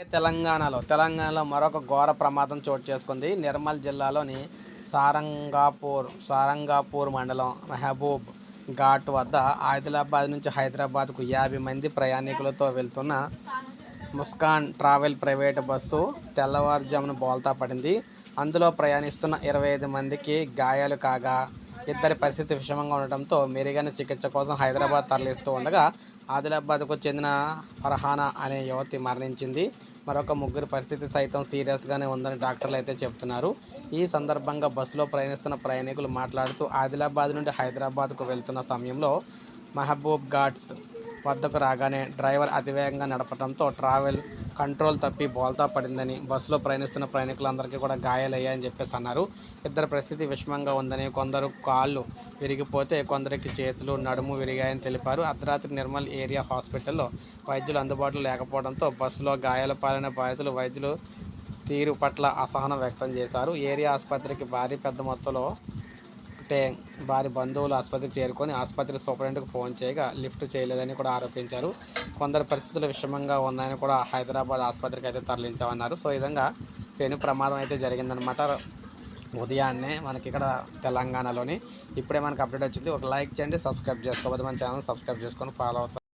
తెలంగాణలో తెలంగాణలో మరొక ఘోర ప్రమాదం చోటు చేసుకుంది. నిర్మల్ జిల్లాలోని సారంగాపూర్ సారంగాపూర్ మండలం మహబూబ్ ఘాట్ వద్ద ఆదిలాబాద్ నుంచి హైదరాబాద్కు యాభై మంది ప్రయాణికులతో వెళ్తున్న ముస్కాన్ ట్రావెల్ ప్రైవేట్ బస్సు తెల్లవారుజామున బోల్తా పడింది. అందులో ప్రయాణిస్తున్న ఇరవై ఐదు మందికి గాయాలు కాగా ఇద్దరి పరిస్థితి విషమంగా ఉండటంతో మెరుగైన చికిత్స కోసం హైదరాబాద్ తరలిస్తూ ఉండగా ఆదిలాబాద్కు చెందిన ఫర్హానా అనే యువతి మరణించింది. మరొక ముగ్గురు పరిస్థితి సైతం సీరియస్గానే ఉందని డాక్టర్లు అయితే చెబుతున్నారు. ఈ సందర్భంగా బస్సులో ప్రయాణిస్తున్న ప్రయాణికులు మాట్లాడుతూ ఆదిలాబాద్ నుండి హైదరాబాద్కు వెళ్తున్న సమయంలో మహబూబ్ ఘాట్స్ వద్దకు రాగానే డ్రైవర్ అతివేగంగా నడపడంతో ట్రావెల్ కంట్రోల్ తప్పి బోల్తా పడిందని బస్సులో ప్రయాణిస్తున్న ప్రయాణికులందరికీ కూడా గాయాలయ్యాయని చెప్పేసి అన్నారు. ఇద్దరి పరిస్థితి విషమంగా ఉందని కొందరు కాళ్ళు విరిగిపోతే కొందరికి చేతులు నడుము విరిగాయని తెలిపారు. అర్ధరాత్రి నిర్మల్ ఏరియా హాస్పిటల్లో వైద్యులు అందుబాటులో లేకపోవడంతో బస్సులో గాయాల పాలైన బాధితులు వైద్యులు తీరు పట్ల అసహనం వ్యక్తం చేశారు. ఏరియా ఆసుపత్రికి భారీ పెద్ద మొత్తంలో అంటే వారి బంధువులు ఆసుపత్రికి చేరుకొని ఆసుపత్రి సూపరింటెండెంట్కి ఫోన్ చేయగా లిఫ్ట్ చేయలేదని కూడా ఆరోపించారు. కొందరు పరిస్థితులు విషమంగా ఉన్నాయని కూడా హైదరాబాద్ ఆసుపత్రికి అయితే తరలించామన్నారు. సో ఈ విధంగా పెను ప్రమాదం అయితే జరిగిందనమాట ఉదయాన్నే మనకి ఇక్కడ తెలంగాణలోని ఇప్పుడే మనకు అప్డేట్ వచ్చింది. ఒక లైక్ చేయండి సబ్స్క్రైబ్ చేసుకోవద్దు. మన ఛానల్ సబ్స్క్రైబ్ చేసుకొని ఫాలో అవుతాం